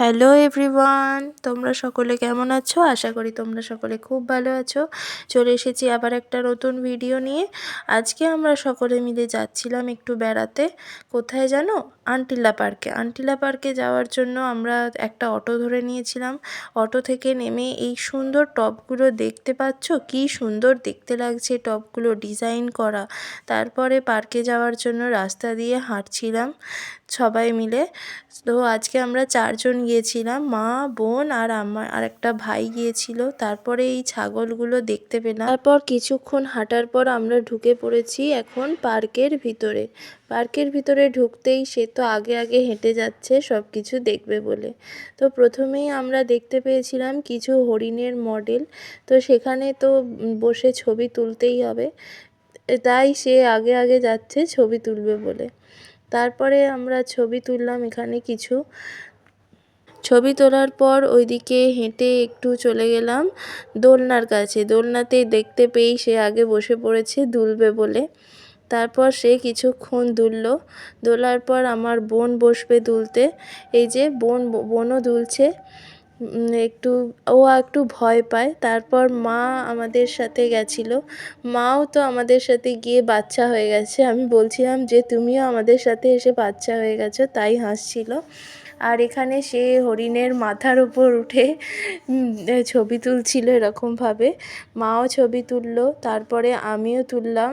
Hello everyone, তোমরা সকলে কেমন আছো? আশা করি তোমরা সকলে খুব ভালো আছো। চলে এসেছি আবার একটা নতুন ভিডিও নিয়ে। আজকে আমরা সকলে মিলে যাচ্ছিলাম একটু বেড়াতে। কোথায় জানো? আন্টিলা পার্কে। আন্টিলা পার্কে যাওয়ার জন্য আমরা একটা অটো ধরে নিয়েছিলাম। অটো থেকে নেমে এই সুন্দর টবগুলো দেখতে পাচ্ছ? কি সুন্দর দেখতে লাগছে টবগুলো ডিজাইন করা। তারপরে পার্কে যাওয়ার জন্য রাস্তা দিয়ে হাঁটছিলাম সবাই মিলে। তো আজকে আমরা চারজন গিয়েছিলাম, মা, বোন আর আমার আর একটা ভাই গিয়েছিল। তারপরে এই ছাগলগুলো দেখতে পেলাম। তারপর কিছুক্ষণ হাঁটার পর আমরা ঢুকে পড়েছি এখন পার্কের ভিতরে। পার্কের ভিতরে ঢুকতেই সে তো আগে আগে হেঁটে যাচ্ছে সব কিছু দেখবে বলে। তো প্রথমেই আমরা দেখতে পেয়েছিলাম কিছু হরিণের মডেল। তো সেখানে তো বসে ছবি তুলতেই হবে। তাই সে আগে আগে যাচ্ছে ছবি তুলবে বলে। তারপরে আমরা ছবি তুললাম এখানে কিছু। ছবি তোলার পর ওইদিকে হেঁটে একটু চলে গেলাম দোলনার কাছে। দোলনাতে দেখতে পেয়েই সে আগে বসে পড়েছে দুলবে বলে। তারপর সে কিছুক্ষণ দুলল। দোলার পর আমার বোন বসবে দুলতে। এই যে বোন, বোনও দুলছে। একটু, ও একটু ভয় পায়। তারপর মা আমাদের সাথে গেছিল। মাও তো আমাদের সাথে গিয়ে বাচ্চা হয়ে গেছে। আমি বলছিলাম যে, তুমিও আমাদের সাথে এসে বাচ্চা হয়ে গেছো। তাই হাসছিল। আর এখানে সে হরিণের মাথার উপর উঠে ছবি তুলছিল এরকমভাবে। মাও ছবি তুললো, তারপরে আমিও তুললাম।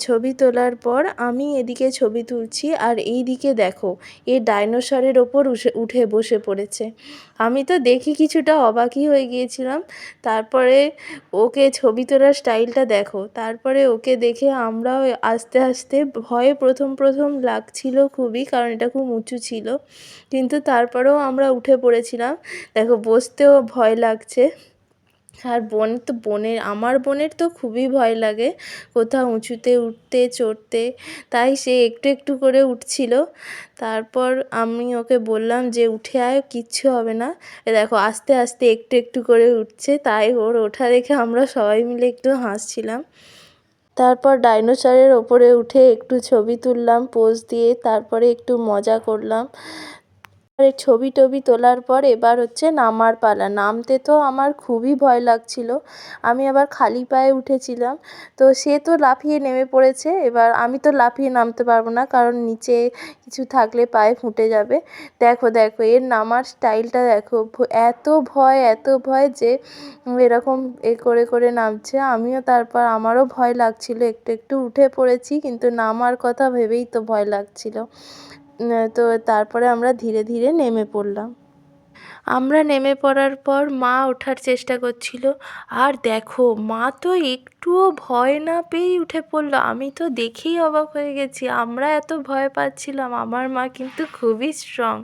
ছবি তোলার পর আমি এদিকে ছবি তুলছি, আর এই দিকে দেখো, এ ডাইনোসরের ওপর উঠে বসে পড়েছে। আমি তো দেখি কিছুটা অবাকই হয়ে গিয়েছিলাম। তারপরে ওকে ছবি তোলার স্টাইলটা দেখো। তারপরে ওকে দেখে আমরাও আস্তে আস্তে ভয়ে প্রথম প্রথম লাগছিল খুবই, কারণ এটা খুব উঁচু ছিল। কিন্তু তারপরেও আমরা উঠে পড়েছিলাম। দেখো, বসতেও ভয় লাগছে। আর বোন, তো বোনের, আমার বোনের তো খুবই ভয় লাগে। কোথাও উঁচুতে উঠতে, চড়তে। তাই সে একটু একটু করে উঠছিল। তারপর আমি ওকে বললাম যে, উঠে আয়, কিচ্ছু হবে না। দেখো, আস্তে আস্তে একটু একটু করে উঠছে। তাই ওর ওঠা দেখে আমরা সবাই মিলে একটু হাসছিলাম। তারপর ডাইনোসরের ওপরে উঠে একটু ছবি তুললাম, পোজ দিয়ে। তারপরে একটু মজা করলাম। ছবি টবি তোলার পর এবার হচ্ছে নামার পালা। নামতে তো আমার খুবই ভয় লাগছিল। আমি আবার খালি পায়ে উঠেছিলাম। তো সে তো লাফিয়ে নেমে পড়েছে। এবার আমি তো লাফিয়ে নামতে পারব না, কারণ নিচে কিছু থাকলে পায়ে ফুটে যাবে। দেখো দেখো, এর নামার স্টাইলটা দেখো। এত ভয় এত ভয় যে এরকম এ করে করে নামছে। আমিও তারপর আমারও ভয় লাগছিল। একটু একটু উঠে পড়েছি, কিন্তু নামার কথা ভেবেই তো ভয় লাগছিল। তো তারপরে আমরা ধীরে ধীরে নেমে পড়লাম। আমরা নেমে পড়ার পর মা ওঠার চেষ্টা করছিল। আর দেখো, মা তো একটুও ভয় না পেয়েই উঠে পড়ল। আমি তো দেখেই অবাক হয়ে গেছি, আমরা এত ভয় পাচ্ছিলাম। আমার মা কিন্তু খুবই স্ট্রং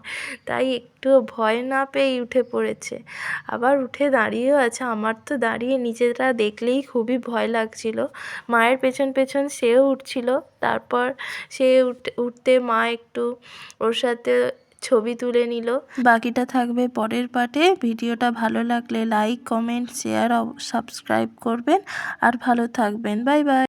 তাই একটুও ভয় না পেয়েই উঠে পড়েছে। আবার উঠে দাঁড়িয়েও আছে। আমার তো দাঁড়িয়ে নিজেরা দেখলেই খুবই ভয় লাগছিল। মায়ের পেছন পেছন সেও উঠছিল। তারপর সে উঠতে মা একটু ওর সাথে ছবি তুলে নিল। বাকিটা থাকবে পরের পার্টে। ভিডিওটা ভালো লাগলে লাইক কমেন্ট শেয়ার সাবস্ক্রাইব করবেন। আর ভালো থাকবেন। Bye bye